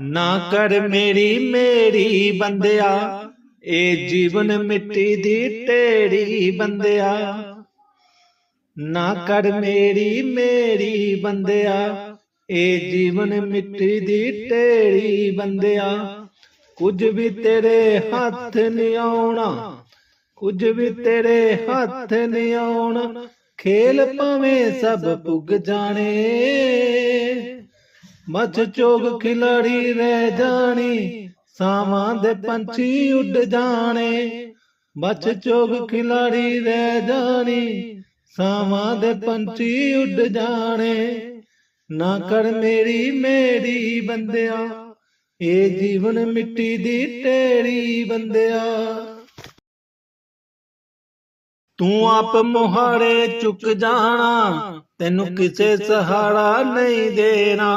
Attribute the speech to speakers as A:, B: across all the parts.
A: ਨਾ ਕਰ ਮੇਰੀ ਮੇਰੀ ਬੰਦਿਆ ਇਹ ਜੀਵਨ ਮਿੱਟੀ ਦੀ ਢੇਰੀ ਬੰਦਿਆ। ਨਾ ਕਰ ਮੇਰੀ ਮੇਰੀ ਬੰਦਿਆ ਇਹ ਜੀਵਨ ਮਿੱਟੀ ਦੀ ਢੇਰੀ ਬੰਦਿਆ। ਕੁਝ ਵੀ ਤੇਰੇ ਹੱਥ ਨਹੀਂ ਆਉਣਾ, ਕੁਝ ਵੀ ਤੇਰੇ ਹੱਥ ਨਹੀਂ ਆਉਣਾ, ਖੇਲ ਭਾਵੇਂ ਸਭ ਪੁੱਗ ਜਾਣੇ। ਮੱਝ ਚੋਗ ਖਿਲਾੜੀ ਰਹਿ ਜਾਣੀ, ਸਾਵਾਂ ਦੇ ਪੰਛੀ ਉੱਡ ਜਾਣੇ। ਮੱਝ ਚੋਗ ਖਿਲਾੜੀ ਰਹਿ ਜਾਣੀ, ਸਾਵਾਂ ਦੇ ਪੰਛੀ ਉੱਡ ਜਾਣੇ। ਨਾ ਕਰ ਮੇਰੀ ਮੇਰੀ ਬੰਦਿਆ, ਇਹ ਜੀਵਨ ਮਿੱਟੀ ਦੀ ਢੇਰੀ ਬੰਦਿਆ। ਤੂੰ ਆਪ ਮੁਹਾਰੇ ਚੁੱਕ ਜਾਣਾ ਤੈਨੂੰ ਕਿਸੇ ਸਹਾਰਾ ਨਹੀਂ ਦੇਣਾ।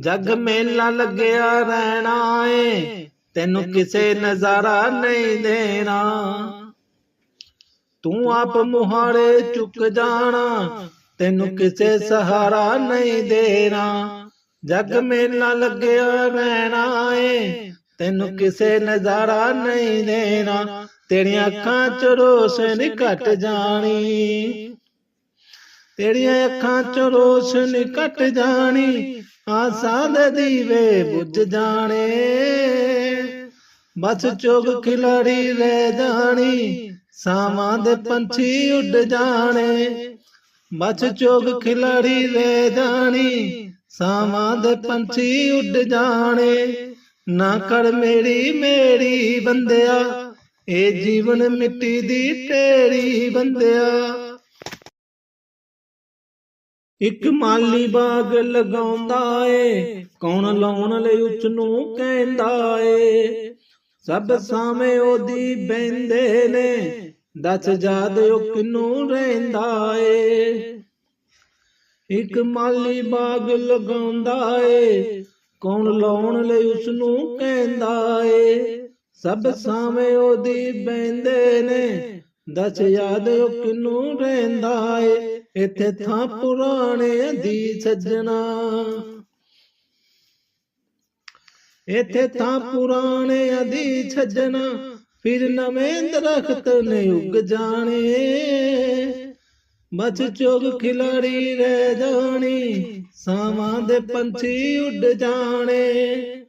A: ਜੱਗ ਮੇਲਾ ਲੱਗਿਆ ਰਹਿਣਾ ਏ ਤੈਨੂੰ ਕਿਸੇ ਨਜ਼ਾਰਾ ਨਹੀਂ ਦੇਣਾ। ਤੂੰ ਆਪ ਮੁਹਾਰੇ ਚੁੱਕ ਜਾਣਾ ਤੈਨੂੰ ਕਿਸੇ ਸਹਾਰਾ ਨਹੀਂ ਦੇਣਾ। ਜੱਗ ਮੇਲਾ ਲੱਗਿਆ ਰਹਿਣਾ ਏ ਤੈਨੂੰ ਕਿਸੇ ਨਜ਼ਾਰਾ ਨਹੀਂ ਦੇਣਾ। ਤੇਰੀਆਂ ਅੱਖਾਂ ਚ ਰੋਸ਼ਨੀ ਘਟ ਜਾਣੀ। ਤੇਰੀਆਂ ਅੱਖਾਂ ਚ ਰੋਸ਼ਨੀ ਘਟ ਜਾਣੀ। ਆਸਾਂ ਦੇ ਦੀਵੇ ਬੁੱਝ ਜਾਣੇ। ਬਸ ਚੋਗ ਖਿਲਾੜੀ ਰਹਿ ਜਾਣੀ। ਸਾਵਾਂ ਦੇ ਪੰਛੀ ਉੱਡ ਜਾਣੇ। ਬਸ ਚੋਗ ਖਿਲਾੜੀ ਰਹਿ ਜਾਣੀ। ਸਾਵਾਂ ਦੇ ਪੰਛੀ ਉੱਡ ਜਾਣੇ। ਨਾ ਕਰ ਮੇਰੀ ਮੇਰੀ ਬੰਦਿਆ। ਇਹ ਜੀਵਨ ਮਿੱਟੀ ਦੀ ਢੇਰੀ ਬੰਦਿਆ। ਇੱਕ ਮਾਲੀ ਬਾਗ ਲਗਾਉਂਦਾ ਏ। ਕੌਣ ਲਾਉਣ ਲਈ ਉਸ ਨੂੰ ਕਹਿੰਦਾ ਏ। ਸਭ ਸਾਵੇਂ ਉਹਦੀ ਬੈੰਦੇ ਨੇ। ਦੱਸ ਜਾਦ ਉਹ ਕਿਨੂੰ ਰਹਿੰਦਾ ਏ। ਇੱਕ ਮਾਲੀ ਬਾਗ ਲਗਾਉਂਦਾ ਏ। ਕੌਣ ਲਾਉਣ ਲਈ ਉਸ ਨੂੰ ਕਹਿੰਦਾ ਏ। ਸਭ ਸਾਵੇਂ ਉਹਦੀ ਬੈੰਦੇ ਨੇ। ਦੱਸ ਯਾਦ ਉਹ ਕਿਨੂੰ ਰਹਿੰਦਾ ਏ? ਇੱਥੇ ਥਾਂ ਪੁਰਾਣੇ ਦੀ ਸੱਜਣਾ। ਇੱਥੇ ਥਾਂ ਪੁਰਾਣੇ ਦੀ ਛੱਜਣਾ ਫਿਰ ਨਵੇਂ ਦਰਖਤ ਨੇ ਉੱਗ ਜਾਣੇ। ਮੱਝ ਚੋਗ ਖਿਲਾੜੀ ਰਹਿ ਜਾਣੀ। ਸਾਵਾਂ ਦੇ ਪੰਛੀ ਉੱਡ ਜਾਣੇ।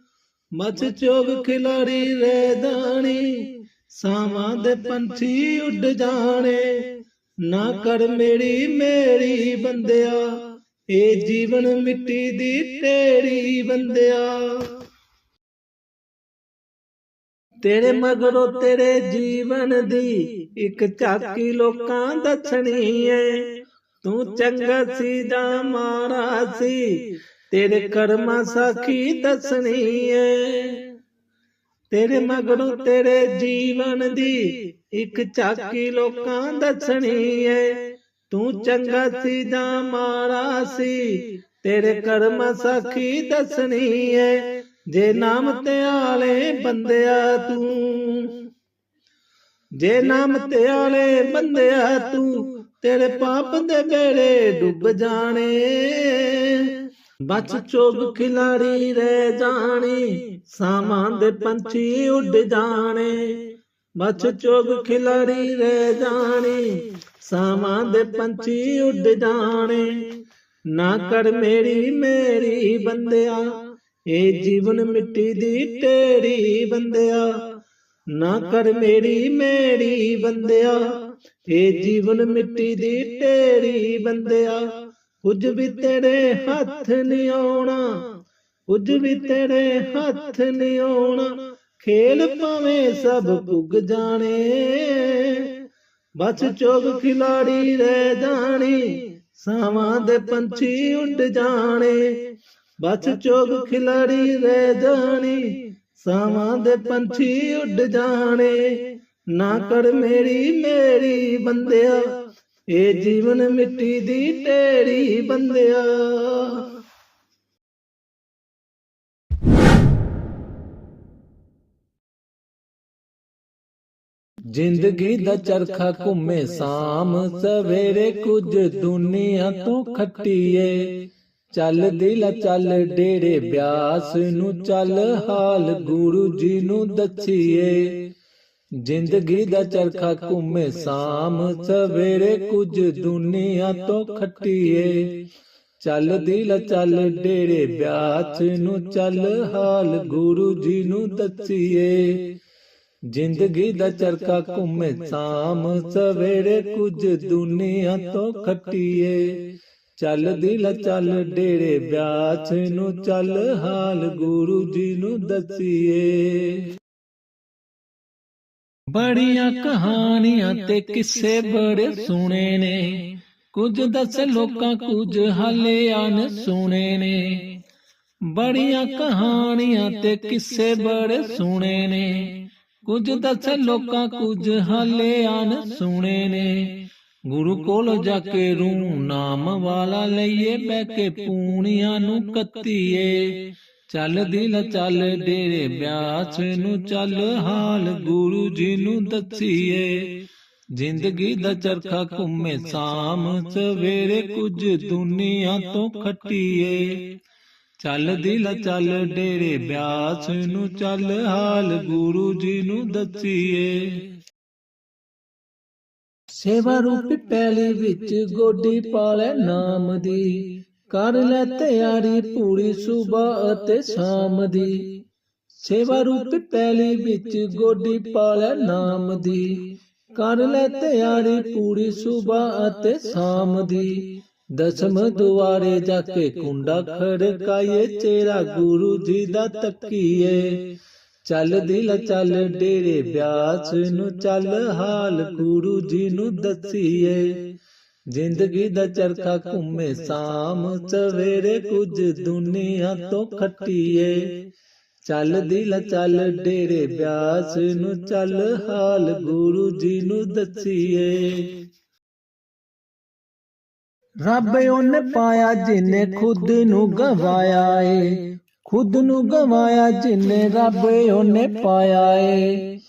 A: ਮੱਝ ਚੋਗ ਖਿਲਾੜੀ ਰਹਿ ਜਾਣੀ, ਸਾਵਾਂ ਦੇ ਪੰਛੀ ਉੱਡ ਜਾਣੇ। ਨਾ ਕਰ ਮੇਰੀ ਮੇਰੀ ਬੰਦਿਆ, ਇਹ ਜੀਵਨ ਮਿੱਟੀ ਦੀ ਢੇਰੀ ਬੰਦਿਆ। ਤੇਰੇ ਮਗਰੋਂ ਤੇਰੇ ਜੀਵਨ ਦੀ ਇੱਕ ਝਾਕੀ ਲੋਕਾਂ ਦੱਸਣੀ ਏ। ਤੂੰ ਚੰਗਾ ਸੀ ਜਾਂ ਮਾੜਾ ਸੀ ਤੇਰੇ ਕਰਮਾਂ ਸਾਖੀ ਦੱਸਣੀ ਏ ਤੇਰੇ ਮਗਰੋਂ ਤੇਰੇ ਜੀਵਨ ਦੀ ਇੱਕ ਝਾਕੀ ਲੋਕਾਂ ਦੱਸਣੀ ਏ ਤੂੰ ਚੰਗਾ ਸੀ ਜਾਂ ਮਾੜਾ ਸੀ ਤੇਰੇ ਕਰਮ ਸਾਖੀ ਦੱਸਣੀ ਏ ਜੇ ਨਾਮ ਤੇ ਆਲੇ ਬੰਦਿਆ ਤੂੰ ਜੇ ਨਾਮ ਤੇ ਆਲੇ ਬੰਦਿਆ ਤੂੰ ਤੇਰੇ ਪਾਪ ਦੇ ਬੇੜੇ ਡੁੱਬ ਜਾਣੇ। ਬਚ ਚੋਗ ਖਿਲਾੜੀ ਰਹਿ ਜਾਣੀ, ਸਾਮਾਂ ਦੇ ਪੰਛੀ ਉੱਡ ਜਾਣੇ। ਬਚ ਚੋਗ ਖਿਲਾੜੀ ਰਹਿ ਜਾਣੀ, ਸਾਮਾਂ ਦੇ ਪੰਛੀ ਉੱਡ ਜਾਣੇ। ਨਾ ਕਰ ਮੇਰੀ ਮੇਰੀ ਬੰਦਿਆ ਇਹ ਜੀਵਨ ਮਿੱਟੀ ਦੀ ਢੇਰੀ ਬੰਦਿਆ। ਨਾ ਕਰ ਮੇਰੀ ਮੇਰੀ ਬੰਦਿਆ ਇਹ ਜੀਵਨ ਮਿੱਟੀ ਦੀ ਢੇਰੀ ਬੰਦਿਆ। ਕੁਝ ਵੀ ਤੇਰੇ ਹੱਥ ਨਹੀਂ ਆਉਣਾ, ਕੁਝ ਵੀ ਤੇਰੇ ਹੱਥ ਨਹੀਂ ਆਉਣਾ, ਖੇਲ ਭਾਵੇਂ ਸਭ ਪੁੱਗ ਜਾਣੇ, ਬਸ ਚੋਗ ਖਿਲਾੜੀ ਰਹਿ ਜਾਣੀ, ਸਾਵਾਂ ਦੇ ਪੰਛੀ ਉੱਡ ਜਾਣੇ, ਬਸ ਚੋਗ ਖਿਲਾੜੀ ਰਹਿ ਜਾਣੀ, ਸਾਵਾਂ ਦੇ ਪੰਛੀ ਉੱਡ ਜਾਣੇ, ਨਾ ਕਰ ਮੇਰੀ ਮੇਰੀ ਬੰਦਿਆ ਇਹ ਜੀਵਨ ਮਿੱਟੀ ਦੀ ਢੇਰੀ ਬੰਦਿਆ। ਜ਼ਿੰਦਗੀ ਦਾ ਚਰਖਾ ਘੁੰਮੇ ਸਾਮ, ਸਵੇਰੇ ਕੁਝ ਦੁਨੀਆ ਤੋਂ ਖੱਟੀਏ। ਚੱਲ ਦਿਲ ਚੱਲ ਡੇਰੇ ਬਿਆਸ ਨੂੰ ਚੱਲ ਹਾਲ ਗੁਰੂ ਜੀ ਨੂੰ ਦੱਸੀਏ। ਜ਼ਿੰਦਗੀ ਦਾ ਚਰਖਾ ਘੁੰਮੇ ਸਾਮ ਸਵੇਰੇ ਕੁਝ ਦੁਨੀਆ ਤੋਂ ਖੱਟੀਏ। ਚੱਲ ਦਿਲ, ਚੱਲ ਡੇਰੇ ਬਿਆਸ ਨੂੰ ਚੱਲ ਹਾਲ ਗੁਰੂ ਜੀ ਨੂੰ ਦੱਸੀਏ। ਜ਼ਿੰਦਗੀ ਦਾ ਚਰਖਾ ਘੁੰਮੇ ਸਾਮ ਸਵੇਰੇ ਕੁਝ ਦੁਨੀਆ ਤੋਂ ਖੱਟੀਏ। ਚੱਲ ਦਿਲ, ਚੱਲ ਡੇਰੇ ਬਿਆਸ ਨੂੰ ਚੱਲ ਹਾਲ ਗੁਰੂ ਜੀ ਨੂੰ ਦੱਸੀਏ। ਬੜੀਆਂ ਕਹਾਣੀਆਂ ਤੇ ਕਿੱਸੇ ਬੜੇ ਸੁਣੇ ਨੇ। ਕੁਝ ਦੱਸ ਲੋਕਾਂ ਕੁਝ ਹਾਲੇ ਅਨ ਸੁਣੇ ਨੇ। ਬੜੀਆਂ ਕਹਾਣੀਆਂ ਤੇ ਕਿੱਸੇ ਬੜੇ ਸੁਣੇ ਨੇ। ਕੁਝ ਦੱਸ ਲੋਕਾਂ ਕੁਝ ਹਾਲੇ ਅਨ ਸੁਣੇ ਨੇ। ਗੁਰੂ ਕੋਲ ਜਾ ਕੇ ਰੂ ਨਾਮ ਵਾਲਾ ਲਈਏ ਬਹਿ ਕੇ ਪੂਣੀਆਂ ਨੂੰ ਕੱਤੀਏ। ਚੱਲ ਦਿਲ ਚੱਲ ਡੇਰੇ ਬਿਆਸ ਨੂੰ ਚੱਲ ਹਾਲ ਗੁਰੂ ਜੀ ਨੂੰ ਦੱਸੀਏ। ਜ਼ਿੰਦਗੀ ਦਾ ਚਰਖਾ ਘੁੰਮੇ ਸਾਮ, ਸਵੇਰੇ ਕੁਝ ਦੁਨੀਆ ਤੋਂ ਖੱਟੀਏ। ਚੱਲ ਦਿਲ ਚੱਲ ਡੇਰੇ ਬਿਆਸ ਨੂੰ ਚੱਲ ਹਾਲ ਗੁਰੂ ਜੀ ਨੂੰ ਦੱਸੀਏ। ਸੇਵਾ ਰੂਪੀ ਪੈਲੀ ਵਿੱਚ ਗੋਡੀ ਪਾਲੇ ਨਾਮ ਦੀ। ਕਰ ਲੈ ਤਿਆਰੀ ਪੂਰੀ ਸਵੇਰ ਅਤੇ ਸ਼ਾਮ ਦੀ। ਸੇਵਾ ਰੂਪ ਪੈਲੀ ਵਿੱਚ ਗੋਡੀ ਪਾਲੇ ਨਾਮ ਦੀ। ਕਰ ਲੈ ਤਿਆਰੀ ਪੂਰੀ ਸਵੇਰ ਅਤੇ ਸ਼ਾਮ ਦੀ। ਦਸਮ ਦੁਆਰੇ ਜਾ ਕੇ ਕੁੰਡਾ ਖੜਕਾਈਏ, ਚੇਰਾ ਗੁਰੂ ਜੀ ਦਾ ਤੱਕੀਏ। ਚੱਲ ਦਿਲ ਚੱਲ ਡੇਰੇ, ਬਿਆਸ ਨੂੰ ਚੱਲ ਹਾਲ ਗੁਰੂ ਜੀ ਨੂੰ ਦੱਸੀਏ। ਜ਼ਿੰਦਗੀ ਦਾ ਚਰਖਾ ਘੁੰਮੇ ਸਾਮ, ਸਵੇਰੇ ਕੁਝ ਦੁਨੀਆ ਤੋਂ ਖੱਟੀਏ। ਚੱਲ ਦਿਲ ਚੱਲ ਡੇਰੇ ਬਿਆਸ ਨੂੰ ਚੱਲ ਹਾਲ ਗੁਰੂ ਜੀ ਨੂੰ ਦੱਸੀਏ। ਰੱਬ ਉਹਨੇ ਪਾਇਆ ਜਿਨੇ ਖੁਦ ਨੂੰ ਗਵਾਇਆ ਏ। ਖੁਦ ਨੂੰ ਗਵਾਇਆ ਜਿਨੇ ਰੱਬ ਉਹਨੇ ਪਾਇਆ ਏ।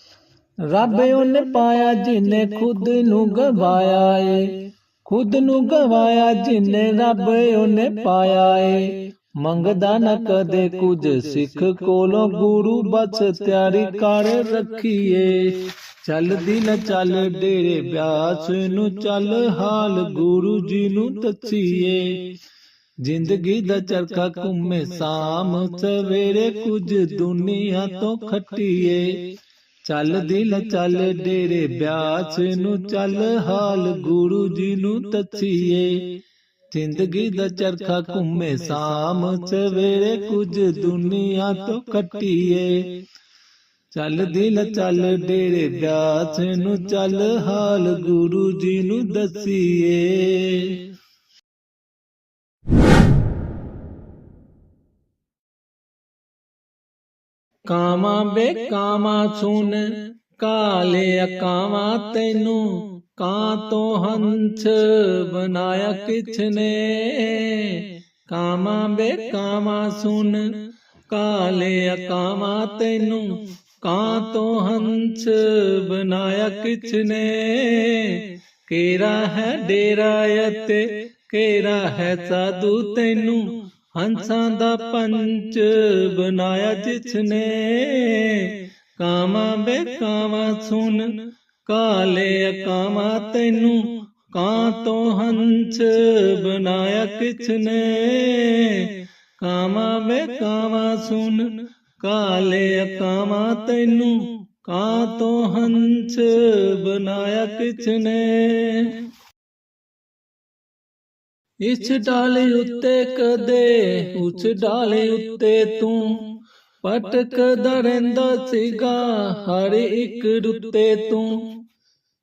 A: ਰੱਬ ਉਹਨੇ ਪਾਇਆ ਜਿਨੇ ਖੁਦ ਨੂੰ ਗਵਾਇਆ ਏ। ਖੁਦ ਨੂੰ ਗਵਾਇਆ ਜਿਨੇ ਰੱਬ ਉਹਨੇ ਪਾਇਆ ਏ। ਮੰਗਦਾ ਨਾ ਕਦੇ ਕੁਝ ਸਿੱਖ ਕੋਲੋਂ ਗੁਰੂ ਬਸ ਤਿਆਰੀ ਕਰ ਰੱਖੀਏ। ਚੱਲ ਦਿਲ ਚੱਲ ਡੇਰੇ ਬਿਆਸ ਨੂੰ ਚੱਲ ਹਾਲ ਗੁਰੂ ਜੀ ਨੂੰ ਦੱਸੀਏ। ਜ਼ਿੰਦਗੀ ਦਾ ਚਰਖਾ ਘੁੰਮੇ ਸਾਮ ਸਵੇਰੇ ਕੁਝ ਦੁਨੀਆ ਤੋਂ ਖੱਟੀਏ। ਚੱਲ ਦਿਲ ਚੱਲ ਡੇਰੇ ਬਿਆਸ ਨੂੰ ਚੱਲ ਹਾਲ ਗੁਰੂ ਜੀ ਨੂੰ ਦੱਸੀਏ ਜ਼ਿੰਦਗੀ ਦਾ ਚਰਖਾ ਘੁੰਮੇ ਸਾਮ, ਸਵੇਰੇ ਕੁਝ ਦੁਨੀਆ ਤੋਂ ਖੱਟੀਏ ਚੱਲ ਦਿਲ ਚੱਲ ਡੇਰੇ ਬਿਆਸ ਨੂੰ ਚੱਲ ਹਾਲ ਗੁਰੂ ਜੀ ਨੂੰ ਦੱਸੀਏ। ਕਾਮਾ ਬੇ ਕਾਮਾ ਸੁਨ ਕਾਲੇ ਅਕਾਵਾਂ ਤੈਨੂੰ ਕਾਂ ਤੋਂ ਹੰਸ ਬਣਾਇਆ ਕਿਛ ਨੇ ਬੇ ਕਾਮਾ ਸੁਨ ਕਾਲੇ ਅਕਾਵਾਂ ਤੈਨੂੰ ਕਾਂ ਤੋਂ ਹੰਸ ਬਣਾਇਆ ਕਿਛ ਕੇਰਾ ਹੈ ਡੇਰਾ ਅਤੇ ਕੇਰਾ ਹੈ ਸਾਧੂ ਤੈਨੂੰ ਹੰਸਾਂ ਦਾ ਪੰਚ ਬਣਾਇਆ ਜਿਸ ਨੇ ਕਾਮਾ ਬੇ ਕਾਮਾ ਸੁਨ ਕਾਲੇ ਅਕਾਵਾਂ ਤੈਨੂੰ, ਕਾਂ ਤੋਂ ਹੰਸ ਬਣਾਇਆ ਕਿਸ ਨੇ ਕਾਮਾ ਬੇ ਕਾਮਾ ਸੁਨ ਕਾਲੇ ਅਕਾਵਾਂ ਤੈਨੂੰ, ਕਾਂ ਤੋਂ ਹੰਸ ਬਣਾਇਆ ਕਿਸ ਨੇ ਇਸ ਡਾਲੇ ਉੱਤੇ ਕਦੇ ਉਸ ਡਾਲੇ ਉੱਤੇ ਤੂੰ। ਪਟਕਦਾ ਰਹਿੰਦਾ ਸੀਗਾ ਹਰ ਇੱਕ ਰੁੱਤੇ ਤੂੰ।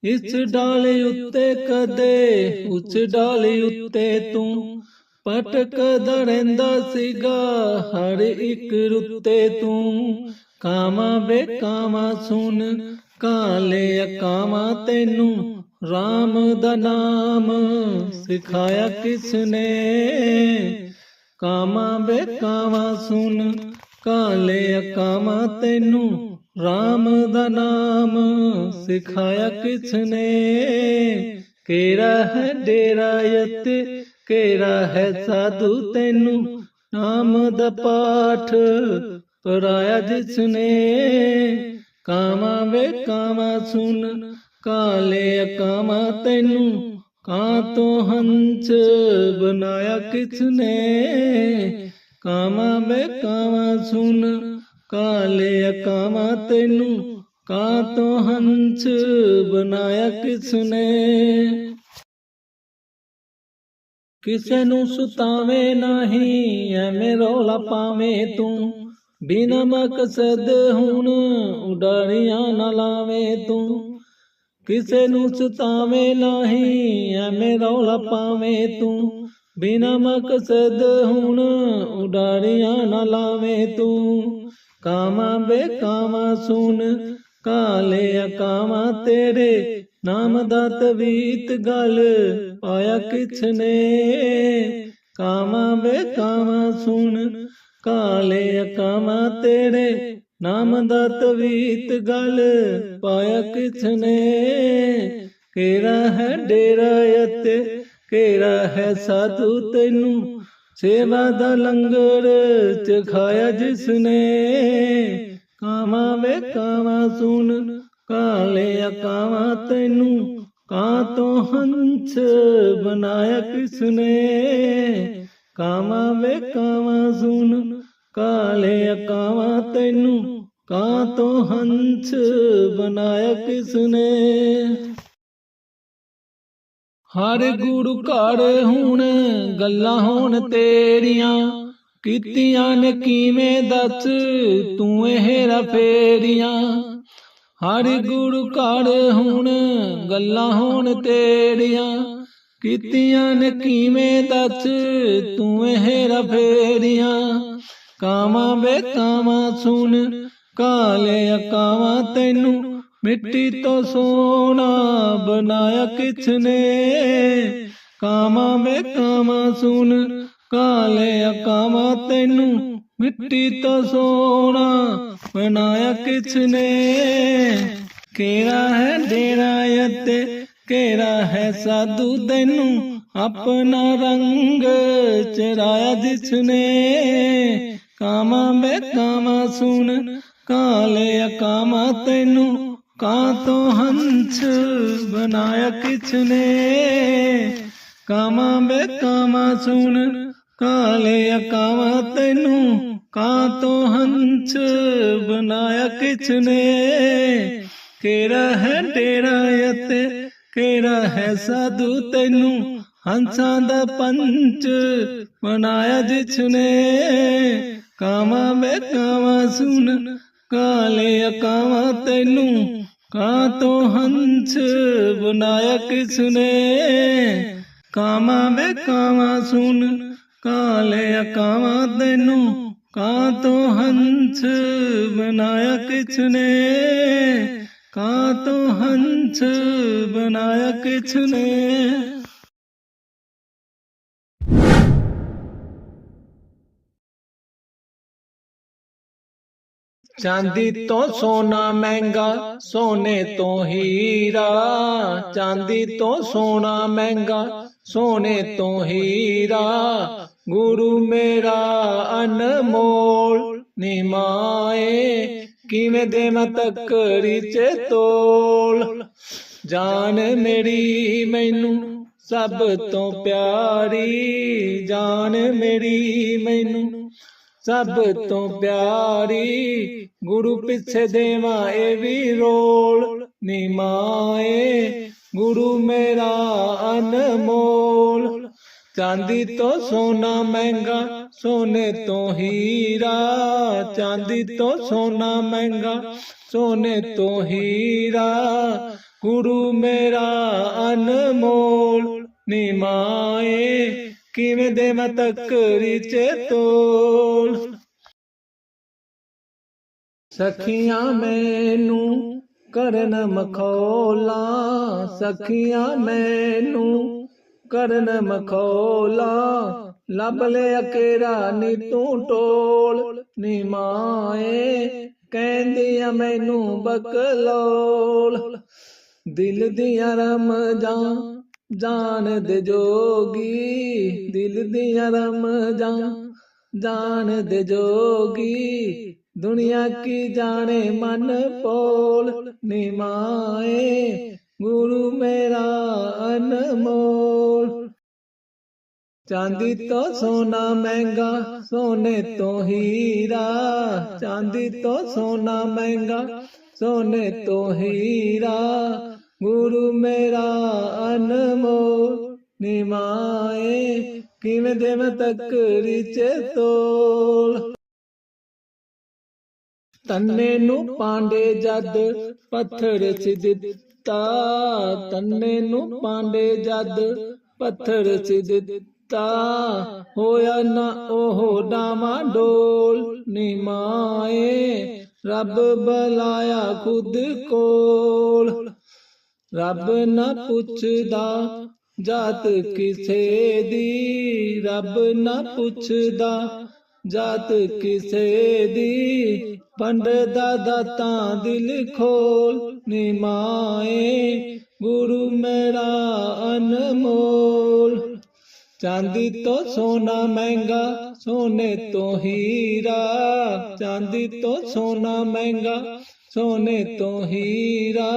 A: ਇਸ ਡਾਲੇ ਉੱਤੇ ਕਦੇ ਉਸ ਡਾਲੇ ਉੱਤੇ ਤੂੰ। ਪਟਕਦਾ ਰਹਿੰਦਾ ਸੀਗਾ ਹਰ ਇੱਕ ਰੁੱਤੇ ਤੂੰ। ਕਾਮਾ ਬੇ ਕਾਮਾ ਸੁਨ ਕਾਲੇ ਕਾਮਾ ਤੈਨੂੰ RAM ਦਾ ਨਾਮ ਸਿਖਾਇਆ ਕਿਸ ਨੇ ਕਾਮਾ ਬੇ ਸੁਣ ਕਾਲੇ ਕਾਮਾ ਤੈਨੂੰ RAM ਦਾ ਨਾਮ ਸਿਖਾਇਆ ਕਿਸ ਨੇ ਕਿਹੜਾ ਹੈ ਡੇਰਾ ਯਤੇ ਕਿਹੜਾ ਹੈ ਸਾਧੂ ਤੈਨੂੰ ਨਾਮ ਦਾ ਪਾਠ ਪਰਾਇਆ ਜਿਸਨੇ? ਕਾਮਾ ਵੇ ਕਾਮਾ ਸੁਣ ਕਾਲੇ ਕਾਮਾ ਤੈਨੂੰ, ਕਾਂ ਤੋਂ ਹੰਸ ਬਣਾਇਆ ਕਿਸਨੇ? ਕਾਮਾ ਵੇ ਕਾਮਾ ਸੁਨ ਕਾਲੇ ਕਾਮਾ ਤੈਨੂੰ, ਕਾਂ ਤੋਂ ਹੰਸ ਬਣਾਇਆ ਕਿਸਨੇ? ਕਿਸੇ ਨੂੰ ਸੁਤਾਵੇ ਨਹੀਂ, ਐਵੇਂ ਰੌਲਾ ਪਾਵੇਂ ਤੂੰ। ਬਿਨਾ ਮਕਸਦ ਹੁਣ ਉਡਾਰੀਆਂ ਨਾ ਲਾਵੇਂ ਤੂੰ। ਕਿਸੇ ਨੂੰ ਸੁਤਾਵੇਂ ਨਹੀਂ, ਐਵੇਂ ਰੌਲਾ ਪਾਵੇਂ ਤੂੰ। ਬਿਨਾ ਮਕਸਦ ਹੁਣ ਉਡਾਰੀਆਂ ਨਾ ਲਾਵੇਂ ਤੂੰ। ਕਾਮਾ ਬੇ ਕਾਮਾ ਕਾਲੇ ਕਾਮਾ ਤੇਰੇ। ਨਾਮ ਦਾ ਤਵੀਤ ਗਲ ਪਾਇਆ ਕਿਛਨੇ। ਕਾਮਾ ਬੇ ਕਾਮਾ ਕਾਲੇ ਕਾਮਾ ਤੇਰੇ। ਨਾਮ ਦਾ ਤਵੀਤ ਗਲ ਪਾਇਆ ਕਿਛਨੇ ਕਿਹੜਾ ਹੈ ਡੇਰਾ ਅਤੇ ਕਿਹੜਾ ਹੈ ਸਾਧੂ ਤੈਨੂੰ, ਸੇਵਾ ਦਾ ਲੰਗਰ ਚਖਾਇਆ ਜਿਸਨੇ। ਕਾਮਾ ਵੇ ਕਾਮਾ ਸੁਨ, ਕਾਲੇ ਕਾਮਾ ਤੈਨੂੰ, ਕਾਂ ਤੋਂ ਹੰਸ ਬਣਾਇਆ ਕਿਸਨੇ। ਕਾਮਾ ਵੇ ਕਾਮਾ ਸੁਣ ਕਾਲੇ ਕਾਮਾ ਤੈਨੂੰ ਕਾਂ ਤੋਂ ਹੰਸ ਬਣਾਇਆ ਕਿਸਨੇ? ਹਰ ਗੁਰੂ ਘਰ ਹੁਣ ਗੱਲਾਂ ਹੋਣ ਤੇਰੀਆਂ, ਕੀਤੀਆਂ ਨੇ ਕਿਵੇਂ ਦੱਸ ਤੂੰ ਇਹ ਰਫੇਰੀਆਂ? ਹਰ ਗੁਰੂ ਘਰ ਹੁਣ ਗੱਲਾਂ ਹੋਣ ਤੇਰੀਆਂ, ਕੀਤੀਆਂ ਨੇ ਕਿਵੇਂ ਦੱਸ ਤੂੰ ਇਹ ਰਫੇਰੀਆਂ? ਕਾਵਾਂ ਵੇ ਸੁਣ, ਕਾਲੇ ਅਕਾਵਾਂ ਤੈਨੂੰ, ਮਿੱਟੀ ਤੋਂ ਸੋਨਾ ਬਣਾਇਆ ਕਿਛਨੇ। ਨੇ ਕਾਵਾਂ ਕਾਮਾ ਸੁਣ, ਕਾਲੇ ਅਕਾਵਾਂ ਤੈਨੂੰ, ਮਿੱਟੀ ਤੋਂ ਸੋਨਾ ਬਣਾਇਆ ਕਿਛਨੇ। ਕਿਹੜਾ ਹੈ ਡੇਰਾ ਅਤੇ ਕਿਹੜਾ ਹੈ ਸਾਧੂ ਤੈਨੂੰ, ਆਪਣਾ ਰੰਗ ਚਰਾਇਆ ਜਿਸਨੇ ਕਾਮਾ ਵੇ ਕਾਮਾ ਸੁਣ, ਕਾਲੇ ਕਾਮਾ ਤੈਨੂੰ, ਕਾਂ ਤੋਂ ਹੰਸ ਬਣਾਇਆ ਕਿਛਨੇ। ਕਾਮਾ ਵੇ ਕਾਮਾ ਸੁਣ, ਕਾਲੇ ਕਾਮਾ ਤੈਨੂੰ, ਕਾਂ ਤੋਂ ਹੰਸ ਬਣਾਇਆ ਕਿਛਨੇ। ਕਿਹੜਾ ਹੈ ਡੇਰਾ ਅਤੇ ਕਿਹੜਾ ਹੈ ਸਾਧੂ ਤੈਨੂੰ, ਹੰਸਾਂ ਦਾ ਪੰਚ ਬਣਾਇਆ ਜਿਸਨੇ ਕਾਵਾਂ ਵੇ ਕਾਮਾ ਸੁਣ, ਕਾਲੇ ਅਕਾਵਾਂ ਤੈਨੂੰ, ਕਾਂ ਤੋਂ ਹੰਸ ਬਣਾਇਆ ਕਿਸਨੇ ਕਾਮਾ ਵੇ ਕਾਮਾ ਸੁਣ, ਕਾਲੇ ਅਕਾਵਾਂ ਤੈਨੂੰ, ਕਾਂ ਤੋਂ ਹੰਸ ਬਣਾਇਆ ਕਿਸਨੇ ਕਾਂ ਤੋਂ ਹੰਸ ਬਣਾਇਆ ਕਿਸਨੇ ਚਾਂਦੀ ਤੋਂ ਸੋਨਾ ਮਹਿੰਗਾ, ਸੋਨੇ ਤੋਂ ਹੀਰਾ। ਚਾਂਦੀ ਤੋਂ ਸੋਨਾ ਮਹਿੰਗਾ, ਸੋਨੇ ਤੋਂ ਹੀਰਾ। ਗੁਰੂ ਮੇਰਾ ਅਨਮੋਲ ਨਿਮਾਏ ਕਿਵੇਂ ਦੇਵਾਂ ਤੱਕੜੀ ਚ ਤੋਲ? ਜਾਨ ਮੇਰੀ ਮੈਨੂੰ ਸਭ ਤੋਂ ਪਿਆਰੀ, ਜਾਨ ਮੇਰੀ ਮੈਨੂੰ ਸਭ ਤੋਂ ਪਿਆਰੀ ਗੁਰੂ ਪਿੱਛੇ ਦੇਵਾਂ ਇਹ ਵੀ ਰੋਲ ਨਿਮਾਏ। ਗੁਰੂ ਮੇਰਾ ਅਨਮੋਲ। ਚਾਂਦੀ ਤੋਂ ਸੋਨਾ ਮਹਿੰਗਾ ਸੋਨੇ ਤੋਂ ਹੀਰਾ। ਚਾਂਦੀ ਤੋਂ ਸੋਨਾ ਮਹਿੰਗਾ ਸੋਨੇ ਤੋਂ ਹੀਰਾ। ਗੁਰੂ ਮੇਰਾ ਅਨਮੋਲ। ਨਿਮਾਏ। ਕਿਵੇਂ ਦੇਵਾਂ ਤੱਕਰੀ ਚ ਤੋਲ? ਸਖੀਆਂ ਮੈਨੂੰ ਕਰਨ ਮਖੌਲਾ, ਸਖੀਆਂ ਮੈਨੂੰ ਕਰਨ ਮਖੌਲਾ, ਲੱਭ ਲੈ ਅਕੇਰਾ ਨੀ ਤੂੰ ਟੋਲ, ਨੀ ਮਾਏ ਕਹਿੰਦੀ ਆ ਮੈਨੂੰ ਬਕਲੋਲ। ਦਿਲ ਦੀਆਂ ਰਮਜਾਂ ਜਾਣ ਦੇ ਜੋਗੀ, ਦਿਲ ਦੀਆਂ ਰਮਜਾਂ। ਜਾਣਦੇ ਜੋਗੀ, ਦੁਨੀਆ ਕੀ ਜਾਣੇ ਮਨ ਪੋਲ। ਨਿਮਾਏ ਗੁਰੂ ਮੇਰਾ ਅਨਮੋਲ। ਚਾਂਦੀ ਤੋਂ ਸੋਨਾ ਮਹਿੰਗਾ, ਸੋਨੇ ਤੋਂ ਹੀਰਾ। ਚਾਂਦੀ ਤੋਂ ਸੋਨਾ ਮਹਿੰਗਾ, ਸੋਨੇ ਤੋਂ ਹੀਰਾ। ਗੁਰੂ ਮੇਰਾ ਅਨਮੋਲ ਨਿਮਾਏ, ਕਿਵੇਂ ਦੇਵ ਤੱਕਰੀ ਚ ਤੋਲ? ਤੰਨੇ ਨੂੰ ਪਾਂਡੇ ਜਦ ਪੱਥਰ ਚ ਦਿੱਤਾ, ਤੰਨੇ ਨੂੰ ਪਾਂਡੇ ਜਦ ਪੱਥਰ ਚ ਦਿੱਤਾ, ਹੋਇਆ ਨਾ ਉਹ ਡਾਮਾ ਡੋਲ ਨਿਮਾਏ, ਰੱਬ ਬਲਾਇਆ ਖੁਦ ਕੋਲ। ਰੱਬ ਨਾ ਪੁੱਛਦਾ ਜਾਤ ਕਿਸੇ ਦੀ। ਰੱਬ ਨਾ ਪੁੱਛਦਾ ਜਾਤ ਕਿਸੇ ਦੀ। ਪੰਡਦਾ ਦਾਤਾ ਦਿਲ ਖੋਲ ਨਿਮਾਏ ਗੁਰੂ ਮੇਰਾ ਅਨਮੋਲ। ਚਾਂਦੀ ਤੋਂ ਸੋਨਾ ਮਹਿੰਗਾ, ਸੋਨੇ ਤੋਂ ਹੀਰਾ। ਚਾਂਦੀ ਤੋਂ ਸੋਨਾ ਮਹਿੰਗਾ, ਸੋਨੇ ਤੋਂ ਹੀਰਾ।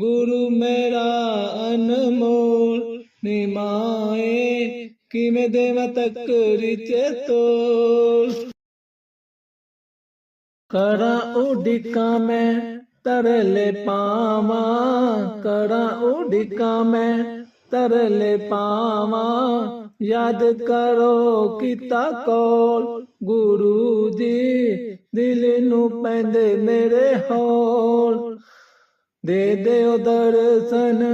A: ਗੁਰੂ ਮੇਰਾ ਅਨਮੋਲ, ਨਿਮਾਏ, ਕਿਵੇਂ ਦੇਵ ਤੱਕਰੀ ਚ ਤੋਲ? ਕਰਾਂ ਉਡਿਕਾ ਮੈਂ, ਤਰਲੇ ਪਾਵਾਂ, ਕਰਾਂ ਉਡਿਕਾ ਮੈਂ, ਤਰਲੇ ਪਾਵਾਂ, ਯਾਦ ਕਰੋ ਕੀਤਾ ਕੋਲ, ਗੁਰੂ ਜੀ, ਦਿਲ ਨੂੰ ਪੈਂਦੇ ਮੇਰੇ ਹੌਲ। ਦੇ ਦਿਓ ਦਰਸ਼ਨ,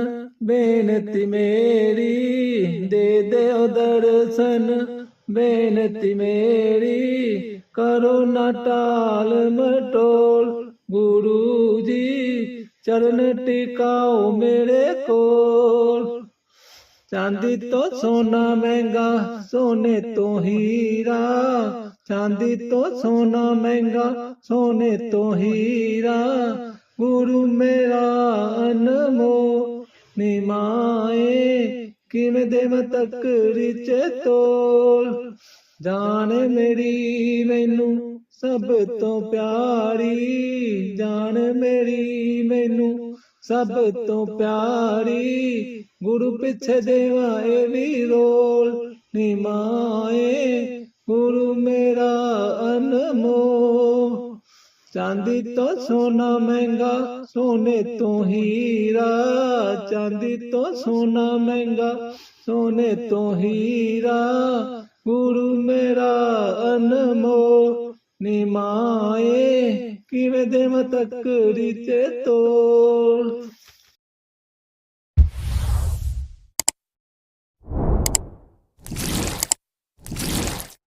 A: ਬੇਨਤੀ ਮੇਰੀ। ਦੇ ਦਿਓ ਦਰਸ਼ਨ, ਬੇਨਤੀ ਮੇਰੀ। ਕਰੋ ਨਾ ਟਾਲ ਮਟੋਲ, ਗੁਰੂ ਜੀ, ਚਰਨ ਟਿਕਾਓ ਮੇਰੇ ਕੋਲ। ਚਾਂਦੀ ਤੋਂ ਸੋਨਾ ਮਹਿੰਗਾ, ਸੋਨੇ ਤੋਂ ਹੀਰਾ। ਚਾਂਦੀ ਤੋਂ ਸੋਨਾ ਮਹਿੰਗਾ, ਸੋਨੇ ਤੋਂ ਹੀਰਾ। ਗੁਰੂ ਮੇਰਾ ਅਨਮੋ, ਨਿਮਾਏ ਕਿਵੇਂ ਦੇਵ ਤੱਕਰੀ ਚ ਤੋਲ? ਜਾਣ ਮੇਰੀ ਮੈਨੂੰ ਸਭ ਤੋਂ ਪਿਆਰੀ, ਜਾਣ ਮੇਰੀ ਮੈਨੂੰ ਸਭ ਤੋਂ ਪਿਆਰੀ, ਗੁਰੂ ਪਿੱਛੇ ਦੇਵਾ ਇਹ ਵੀ ਰੋਲ, ਨਿਮਾਏ ਗੁਰੂ ਮੇਰਾ ਅਨਮੋ। ਚਾਂਦੀ ਤੋਂ ਸੋਨਾ ਮਹਿੰਗਾ, ਸੋਨੇ ਤੋਂ ਹੀਰਾ। ਚਾਂਦੀ ਤੋਂ ਸੋਨਾ ਮਹਿੰਗਾ, ਸੋਨੇ ਤੋਂ ਹੀਰਾ। ਗੁਰੂ ਮੇਰਾ ਅਨਮੋ ਨਿਮਾਏ ਕਿਵੇਂ ਦੇਵ ਤੱਕਰੀ ਰੀਤੇ ਤੋਲ।